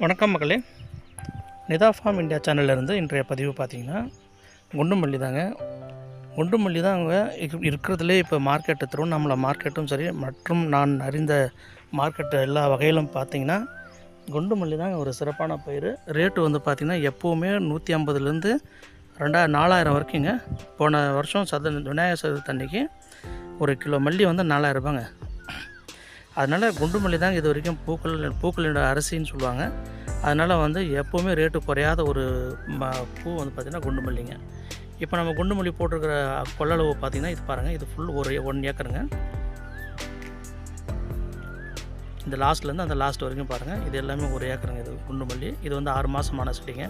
வணக்கம் மக்களே. Nita form India சேனல்லேருந்து இன்றைய பதிவு பார்த்தீங்கன்னா குண்டுமல்லி தாங்க. குண்டுமல்லி தான் அவங்க இருக்கிறதுலே இப்போ மார்க்கெட்டு திருவண்ணாமலை மார்க்கெட்டும் சரி மற்றும் நான் அறிந்த மார்க்கெட்டு எல்லா வகையிலும் பார்த்தீங்கன்னா குண்டு மல்லி தாங்க ஒரு சிறப்பான பயிர். ரேட்டு வந்து பார்த்திங்கன்னா எப்போவுமே நூற்றி ஐம்பதுலேருந்து ரெண்டாயிரம் நாலாயிரம் வரைக்குங்க போன வருஷம் சத விநாயகர் சதுர்த்தி அன்னைக்கு ஒரு கிலோ மல்லி வந்து நாலாயிரரூபாங்க அதனால் குண்டு மல்லி இது வரைக்கும் பூக்கள் பூக்களின் அரிசின்னு சொல்லுவாங்க. அதனால் வந்து எப்போவுமே ரேட்டு குறையாத ஒரு ம பூ வந்து பார்த்திங்கன்னா குண்டு மல்லிங்க இப்போ நம்ம குண்டு மல்லி போட்டிருக்கிற கொள்ளளவு பார்த்திங்கன்னா இது பாருங்கள் இது ஃபுல் ஒரு ஒன் ஏக்கருங்க. இந்த லாஸ்ட்லேருந்து அந்த லாஸ்ட் வரைக்கும் பாருங்கள் இது எல்லாமே ஒரு ஏக்கருங்க இது குண்டு மல்லி இது வந்து ஆறு மாதமான செடிங்க.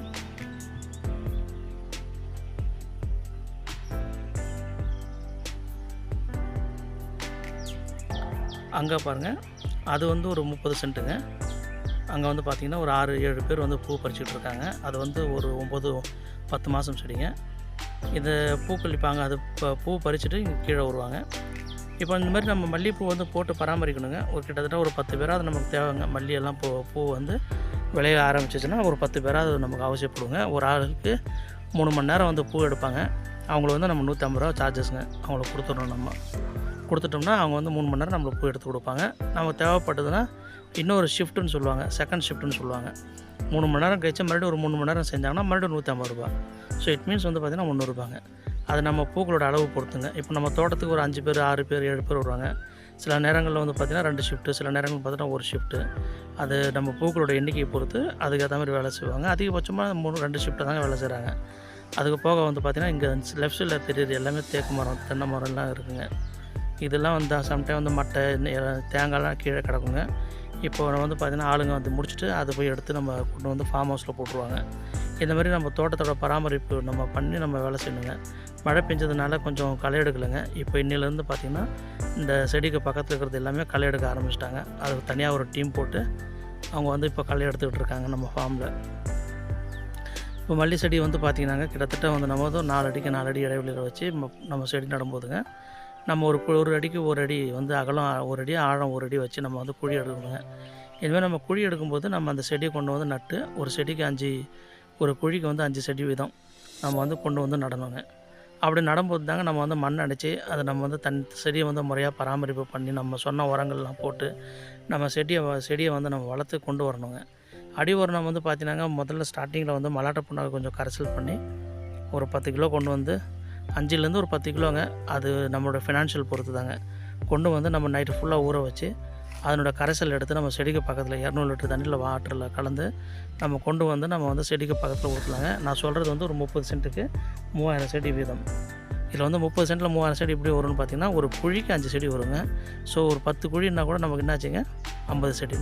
அங்கே பாருங்கள் அது வந்து ஒரு முப்பது சென்ட்டுங்க. அங்கே வந்து பார்த்திங்கன்னா ஒரு ஆறு ஏழு பேர் வந்து பூ பறிச்சுட்டு இருக்காங்க. அது வந்து ஒரு ஒம்பது பத்து மாதம் செடிங்க. இது பூக்களிப்பாங்க அது ப- பூ பறிச்சுட்டு இங்கே கீழே வருவாங்க. இப்போ இந்த மாதிரி நம்ம மல்லிகைப்பூ வந்து போட்டு பராமரிக்கணுங்க. ஒரு கிட்டத்தட்ட ஒரு பத்து பேராவது நமக்கு தேவைங்க. மல்லியெல்லாம் பூ பூ வந்து விளைய ஆரம்பிச்சிச்சுன்னா ஒரு பத்து பேராவது நமக்கு அவசியப்படுங்க. ஒரு ஆளுக்கு மூணு மணி நேரம் வந்து பூ எடுப்பாங்க. அவங்கள வந்து நம்ம நூற்றம்பது ரூபா சார்ஜஸ்ங்க அவங்களுக்கு கொடுத்துடணும் நம்ம. கொடுத்துட்டோம்னா அவங்க வந்து மூணு மணி நேரம் நம்மளுக்கு போய் எடுத்து கொடுப்பாங்க. நமக்கு தேவைப்பட்டதுன்னா இன்னொரு ஷிஃப்ட்டுன்னு சொல்லுவாங்க. செகண்ட் ஷிஃப்ட்டுன்னு சொல்லுவாங்க. மூணு மணி நேரம் கழிச்சு மறுபடியும் ஒரு மூணு மணி நேரம் செஞ்சாங்கன்னா மறுபடியும் நூற்றம்பது ரூபா ஸோ இட் மீன்ஸ் வந்து பார்த்திங்கன்னா முந்நூறுபாங்க அது நம்ம பூக்களோட அளவு பொறுத்துங்க. இப்போ நம்ம தோட்டத்துக்கு ஒரு அஞ்சு பேர் ஆறு பேர் ஏழு பேர் வருவாங்க. சில நேரங்களில் வந்து பார்த்திங்கன்னா ரெண்டு ஷிஃப்ட்டு சில நேரங்கள் பார்த்தீங்கன்னா ஒரு ஷிஃப்ட்டு அது நம்ம பூக்களோட எண்ணிக்கையை பொறுத்து அதுக்கேற்ற மாதிரி வேலை செய்வாங்க. அதிகபட்சமாக மூணு ரெண்டு ஷிஃப்ட்டு தாங்க வேலை செய்கிறாங்க அதுக்கு போக வந்து பார்த்திங்கன்னா இங்கே லெஃப்ட் சைடில் தெரியுது. எல்லாமே தேக்கு மரம் தென்னை மரம்லாம் இருக்குங்க. இதெல்லாம் வந்து சம்டைம் வந்து மட்டை தேங்காய்லாம் கீழே கிடக்குங்க. இப்போ வந்து பார்த்திங்கன்னா ஆளுங்க வந்து முடிச்சுட்டு அதை போய் எடுத்து நம்ம கொண்டு வந்து ஃபார்ம் ஹவுஸில் போட்டுருவாங்க. இந்த மாதிரி நம்ம தோட்டத்தோட பராமரிப்பு நம்ம பண்ணி நம்ம வேலை செய்யணுங்க. மழை பெஞ்சதுனால கொஞ்சம் களை எடுக்கலைங்க. இப்போ இன்னிலேருந்து பார்த்திங்கன்னா இந்த செடிக்கு பக்கத்தில் இருக்கிறது எல்லாமே களை எடுக்க ஆரம்பிச்சிட்டாங்க. அதுக்கு தனியாக ஒரு டீம் போட்டு அவங்க வந்து இப்போ களை எடுத்துக்கிட்டு இருக்காங்க நம்ம ஃபார்மில் இப்போ மல்லி செடி வந்து பார்த்திங்கன்னாங்க கிட்டத்தட்ட வந்து நம்ம வந்து நாலு அடிக்கு நாலு அடி இடைவெளியில் வச்சு ம- நம்ம செடி நடும்போதுங்க. நம்ம ஒரு ஒரு அடிக்கு ஒரு அடி வந்து அகலம் ஒரு அடி ஆழம் ஒரு அடி வச்சு நம்ம வந்து குழி எடுக்கணுங்க. இதுமாதிரி நம்ம குழி எடுக்கும்போது நம்ம அந்த செடியை கொண்டு வந்து நட்டு ஒரு செடிக்கு அஞ்சு ஒரு குழிக்கு வந்து அஞ்சு செடி வீதம் நம்ம வந்து கொண்டு வந்து நடணுங்க. அப்படி நடும்போது தாங்க நம்ம வந்து மண் அடித்து அதை நம்ம வந்து தன் செடியை வந்து முறையாக பராமரிப்பு பண்ணி நம்ம சொன்ன உரங்கள்லாம் போட்டு நம்ம செடியை வ- செடியை வந்து நம்ம வளர்த்து கொண்டு வரணுங்க. அடி உரம் வந்து பார்த்தீங்கன்னா முதல்ல ஸ்டார்டிங்கில் வந்து மலாட்ட புண்ணாக்கு கொஞ்சம் கரைசல் பண்ணி ஒரு பத்து கிலோ கொண்டு வந்து அஞ்சுலேருந்து ஒரு பத்து கிலோங்க. அது நம்மளோட ஃபினான்ஷியல் பொறுத்து தாங்க கொண்டு வந்து நம்ம நைட்டு ஃபுல்லாக ஊற வச்சு அதனோட கரைசல் எடுத்து நம்ம செடிக்கு பக்கத்தில் இரநூறு லிட்டர் தண்ணியில் வாட்டரில் கலந்து நம்ம கொண்டு வந்து நம்ம வந்து செடிக்கு பக்கத்தில் ஊற்றலாங்க நான் சொல்கிறது வந்து ஒரு முப்பது சென்ட்டுக்கு மூவாயிரம் செடி வீதம். இதில் வந்து முப்பது சென்ட்டில் மூவாயிரம் செடி எப்படி வரும்னு பார்த்தீங்கன்னா ஒரு குழிக்கு அஞ்சு செடி வருங்க. ஸோ ஒரு பத்து குழின்னா கூட நமக்கு என்னாச்சுங்க? ஐம்பது செடி.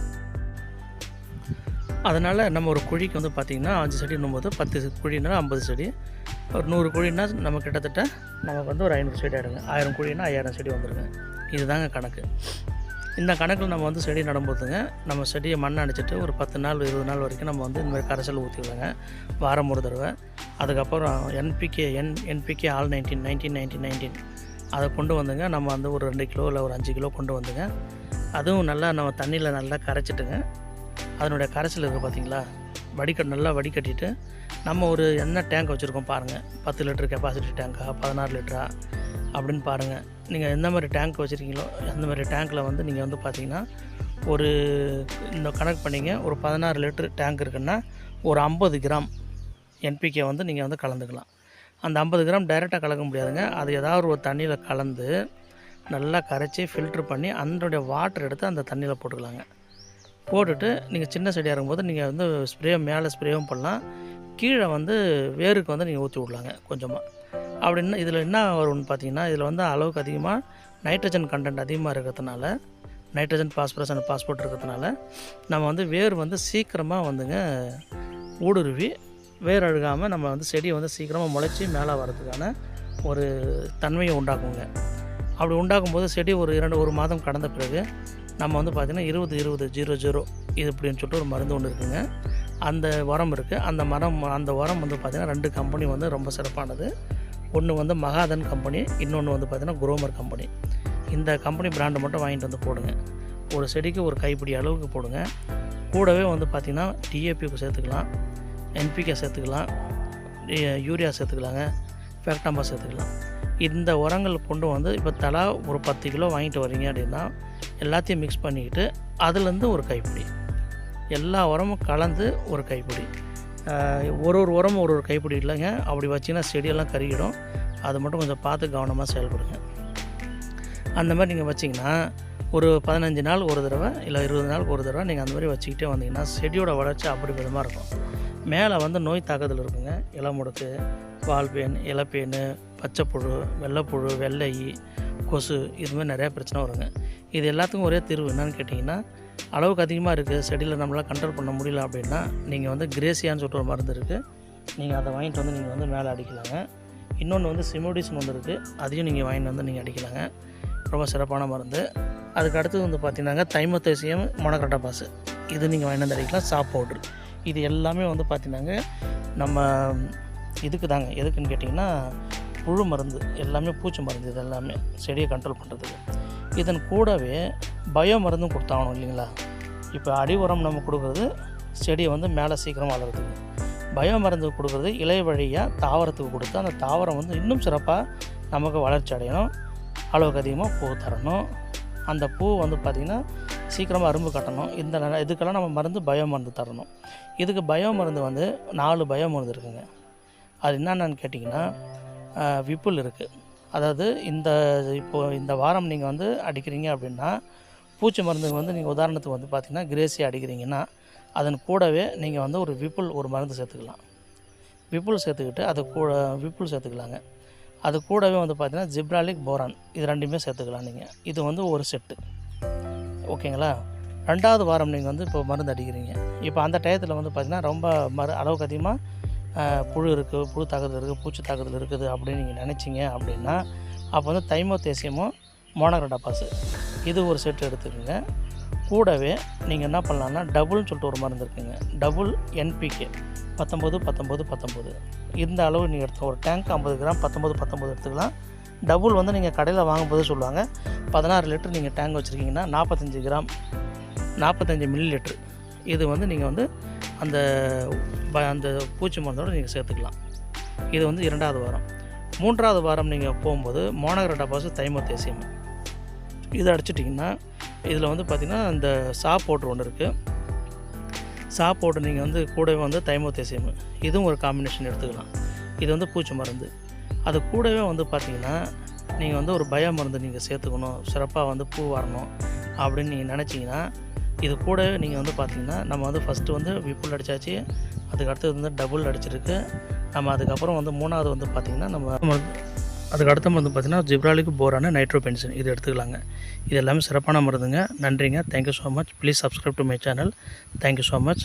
அதனால் நம்ம ஒரு குழிக்கு வந்து பார்த்திங்கன்னா அஞ்சு செடின்னும் போது பத்து குழின்னா ஐம்பது செடி. ஒரு நூறு குழின்னா நம்ம கிட்டத்தட்ட நமக்கு வந்து ஒரு ஐநூறு செடி ஆகிடுங்க ஆயிரம் கோழின்னா ஐயாயிரம் செடி வந்துடுங்க இதுதாங்க கணக்கு. இந்த கணக்கில் நம்ம வந்து செடி நடும்போதுங்க நம்ம செடியை மண் அடிச்சிட்டு ஒரு பத்து நாள் இருபது நாள் வரைக்கும் நம்ம வந்து இந்தமாதிரி கரைசல் ஊற்றிக்கலாங்க வாரம் ஒரு தடவை. அதுக்கப்புறம் NPK N NPK all nineteen nineteen nineteen nineteen அதை கொண்டு வந்துங்க நம்ம வந்து ஒரு ரெண்டு கிலோ இல்லை ஒரு அஞ்சு கிலோ கொண்டு வந்துங்க. அதுவும் நல்லா நம்ம தண்ணியில் நல்லா கரைச்சிட்டுங்க. அதனுடைய கரைசல் இருக்குது பார்த்தீங்களா வடிகட் நல்லா வடிகட்டிட்டு நம்ம ஒரு என்ன டேங்க் வச்சுருக்கோம் பாருங்கள் பத்து லிட்டர் கெப்பாசிட்டி டேங்கா பதினாறு லிட்டரா அப்படின்னு பாருங்கள் நீங்கள் எந்த மாதிரி டேங்க் வச்சுருக்கீங்களோ அந்த மாதிரி டேங்க்கில் வந்து நீங்கள் வந்து பார்த்தீங்கன்னா ஒரு இந்த கணக்கு பண்ணிங்க ஒரு பதினாறு லிட்டர் டேங்க் இருக்குன்னா ஒரு ஐம்பது கிராம் என்பிகே வந்து நீங்கள் வந்து கலந்துக்கலாம். அந்த ஐம்பது கிராம் டைரெக்டாக கலக்க முடியாதுங்க. அது ஏதாவது ஒரு தண்ணியில் கலந்து நல்லா கரைச்சி ஃபில்ட்ரு பண்ணி அதனுடைய வாட்டர் எடுத்து அந்த தண்ணியில் போட்டுக்கலாங்க. போட்டுட்டு நீங்கள் சின்ன செடியாக இருக்கும்போது நீங்கள் வந்து ஸ்ப்ரே மேலே ஸ்ப்ரேவும் பண்ணலாம் கீழே வந்து வேருக்கு வந்து நீங்கள் ஊற்றி விடலாங்க கொஞ்சமாக அப்படின்னா இதில் என்ன வரும்னு பார்த்தீங்கன்னா இதில் வந்து அளவுக்கு அதிகமாக நைட்ரஜன் கண்டென்ட் அதிகமாக இருக்கிறதுனால நைட்ரஜன் பாஸ்பரஸ் அண்ட் பாஸ்போர்ட் இருக்கிறதுனால நம்ம வந்து வேர் வந்து சீக்கிரமாக வந்துங்க ஊடுருவி வேர் அழுகாமல் நம்ம வந்து செடியை வந்து சீக்கிரமாக முளைச்சி மேலே வர்றதுக்கான ஒரு தன்மையை உண்டாக்குங்க. அப்படி உண்டாக்கும் போது செடி ஒரு இரண்டு ஒரு மாதம் கடந்த பிறகு நம்ம வந்து பார்த்திங்கன்னா இருபது இருபது ஜீரோ ஜீரோ இது இப்படின்னு சொல்லிட்டு ஒரு மருந்து ஒன்று இருக்குங்க. அந்த உரம் இருக்குது அந்த மரம் அந்த உரம் வந்து பார்த்திங்கன்னா ரெண்டு கம்பெனி வந்து ரொம்ப சிறப்பானது. ஒன்று வந்து மகாதன் கம்பெனி இன்னொன்று வந்து பார்த்திங்கன்னா குரோமர் கம்பெனி இந்த கம்பெனி பிராண்டு மட்டும் வாங்கிட்டு வந்து போடுங்க. ஒரு செடிக்கு ஒரு கைப்பிடி அளவுக்கு போடுங்க. கூடவே வந்து பார்த்திங்கன்னா டிஏபிக்கு சேர்த்துக்கலாம். என்பிகே சேர்த்துக்கலாம். யூரியா சேர்த்துக்கலாங்க. ஃபேக்டாம்பா சேர்த்துக்கலாம். இந்த உரங்கள் கொண்டு வந்து இப்போ தலா ஒரு பத்து கிலோ வாங்கிட்டு வரீங்க அப்படின்னா எல்லாத்தையும் மிக்ஸ் பண்ணிக்கிட்டு அதுலேருந்து ஒரு கைப்பிடி. எல்லா உரமும் கலந்து ஒரு கைப்பிடி. ஒரு ஒரு உரமும் ஒரு ஒரு கைப்பிடி இல்லைங்க. அப்படி வச்சிங்கன்னா செடியெல்லாம் கருகிடும். அது மட்டும் கொஞ்சம் பார்த்து கவனமாக செயல்படுங்க. அந்த மாதிரி நீங்கள் வச்சிங்கன்னா ஒரு பதினஞ்சு நாள் ஒரு தடவை இல்லை இருபது நாளுக்கு ஒரு தடவை நீங்கள் அந்த மாதிரி வச்சுக்கிட்டே வந்தீங்கன்னா செடியோட வளர்ச்சி அப்படி விதமாக இருக்கும். மேலே வந்து நோய் தாக்குதல் இருக்குங்க. இளமுடுக்கு வால்பேன் இலப்பேன் பச்சைப்புழு வெள்ளைப்புழு வெள்ளை கொசு இதுமாதிரி நிறையா பிரச்சனை வருங்க. இது எல்லாத்துக்கும் ஒரே தீர்வு என்னன்னு கேட்டிங்கன்னா அளவுக்கு அதிகமாக இருக்குது செடியில் நம்மளால் கண்ட்ரோல் பண்ண முடியல அப்படின்னா நீங்கள் வந்து கிரேசியான்னு சொல்லிட்டு ஒரு மருந்து இருக்குது நீங்கள் அதை வாங்கிட்டு வந்து நீங்கள் வந்து மேலே அடிக்கலாங்க. இன்னொன்று வந்து சிமோடிஸ்னு ஒன்று இருக்குது அதையும் நீங்கள் வாங்கிட்டு வந்து நீங்கள் அடிக்கலாங்க. ரொம்ப சிறப்பான மருந்து. அதுக்கு அடுத்தது வந்து பார்த்தீங்கன்னா தைமத்தேசியம் மொனக்கரட்டாபாசு இது நீங்கள் வாங்கிட்டு வந்து அடிக்கலாம் சாப் பவுட்ரு இது எல்லாமே வந்து பார்த்தீங்கன்னாங்க நம்ம இதுக்கு தாங்க. எதுக்குன்னு கேட்டிங்கன்னா புழு மருந்து. எல்லாமே பூச்சி மருந்து இது எல்லாமே. செடியை கண்ட்ரோல் பண்ணுறதுக்கு இதன் கூடவே பயோ மருந்தும் கொடுத்தாகணும் இல்லைங்களா? இப்போ அடி உரம் நம்ம கொடுக்குறது செடியை வந்து மேலே சீக்கிரம் வளர்கிறதுக்கு பயோ மருந்து கொடுக்குறது இலை வழியாக தாவரத்துக்கு கொடுத்து அந்த தாவரம் வந்து இன்னும் சிறப்பாக நமக்கு வளர்ச்சி அடையணும். அளவுக்கு அதிகமாக பூ தரணும். அந்த பூ வந்து பார்த்திங்கன்னா சீக்கிரமாக அரும்பு கட்டணும். இந்த ந- இதுக்கெல்லாம் நம்ம மருந்து பயோ மருந்து தரணும். இதுக்கு பயோ மருந்து வந்து நாலு பயோ மருந்து இருக்குங்க. அது என்னென்னு கேட்டிங்கன்னா விப்புல் இருக்குது அதாவது இந்த இப்போது இந்த வாரம் நீங்கள் வந்து அடிக்கிறீங்க அப்படின்னா பூச்சி மருந்துக்கு வந்து நீங்கள் உதாரணத்துக்கு வந்து பார்த்தீங்கன்னா கிரேசி அடிக்கிறீங்கன்னா அதன் கூடவே நீங்கள் வந்து ஒரு விப்புல் ஒரு மருந்து சேர்த்துக்கலாம். விப்புல் சேர்த்துக்கிட்டு அது கூட விப்புல் சேர்த்துக்கலாங்க. அது கூடவே வந்து பார்த்திங்கன்னா ஜிப்ராலிக் போரான். இது ரெண்டுமே சேர்த்துக்கலாம் நீங்கள் இது வந்து ஒரு செட்டு ஓகேங்களா? ரெண்டாவது வாரம் நீங்கள் வந்து இப்போ மருந்து அடிக்கிறீங்க. இப்போ அந்த டயத்தில் வந்து பார்த்திங்கன்னா ரொம்ப மரு அளவுக்கு அதிகமாக புழு இருக்குது புழு தாக்குதல் இருக்குது பூச்சி தாக்குதல் இருக்குது அப்படின்னு நீங்கள் நினச்சிங்க அப்படின்னா அப்போ வந்து தைமோ தைமோத்தேசியமும் மோனோக்ரோடாபாஸு இது ஒரு செட்டு எடுத்துக்கோங்க. கூடவே நீங்கள் என்ன பண்ணலான்னா டபுள்னு சொல்லிட்டு ஒரு மருந்து இருக்குங்க டபுள் என்பிகே பத்தொம்போது பத்தொம்போது பத்தொம்போது இந்த அளவு நீங்கள் எடுத்து ஒரு டேங்க் ஐம்பது கிராம் பத்தொம்போது பத்தொம்போது எடுத்துக்கலாம். டபுள் வந்து நீங்கள் கடையில் வாங்கும்போது சொல்லுவாங்க. பதினாறு லிட்டர் நீங்கள் டேங்க் வச்சுருக்கீங்கன்னா நாற்பத்தஞ்சு கிராம் நாற்பத்தஞ்சு மில்லி லிட்ரு இது வந்து நீங்கள் வந்து அந்த ப- அந்த பூச்சி மருந்தோடு நீங்கள் சேர்த்துக்கலாம். இது வந்து இரண்டாவது வாரம். மூன்றாவது வாரம் நீங்கள் போகும்போது மோனோகிரடாபாசு தைமோத்தேசியம் இதை அடிச்சிட்டிங்கன்னா இதில் வந்து பார்த்திங்கன்னா இந்த சா பவுட்ரு ஒன்று இருக்குது சா பவுட்ரு நீங்கள் வந்து கூடவே வந்து தைமோத்தேசியம் இதுவும் ஒரு காம்பினேஷன் எடுத்துக்கலாம். இது வந்து பூச்சி மருந்து. அது கூடவே வந்து பார்த்திங்கன்னா நீங்கள் வந்து ஒரு பய மருந்து நீங்கள் சேர்த்துக்கணும். சிறப்பாக வந்து பூ வரணும் அப்படின்னு நீங்கள் நினச்சிங்கன்னா இது கூடவே நீங்கள் வந்து பார்த்தீங்கன்னா நம்ம வந்து ஃபஸ்ட்டு வந்து விப்புல் அடித்தாச்சு அதுக்கு அடுத்தது வந்து டபுள் அடிச்சிருக்கு. நம்ம அதுக்கப்புறம் வந்து மூணாவது வந்து பார்த்திங்கன்னா நம்ம அதுக்கு அடுத்த மருந்து பார்த்திங்கன்னா ஜிப்ராலிக்கு போரான நைட்ரோபென்சின். இது எடுத்துக்கலாங்க. இது எல்லாமே சிறப்பான மருந்துங்க. நன்றிங்க. Thank you so much please subscribe to my channel thank you so much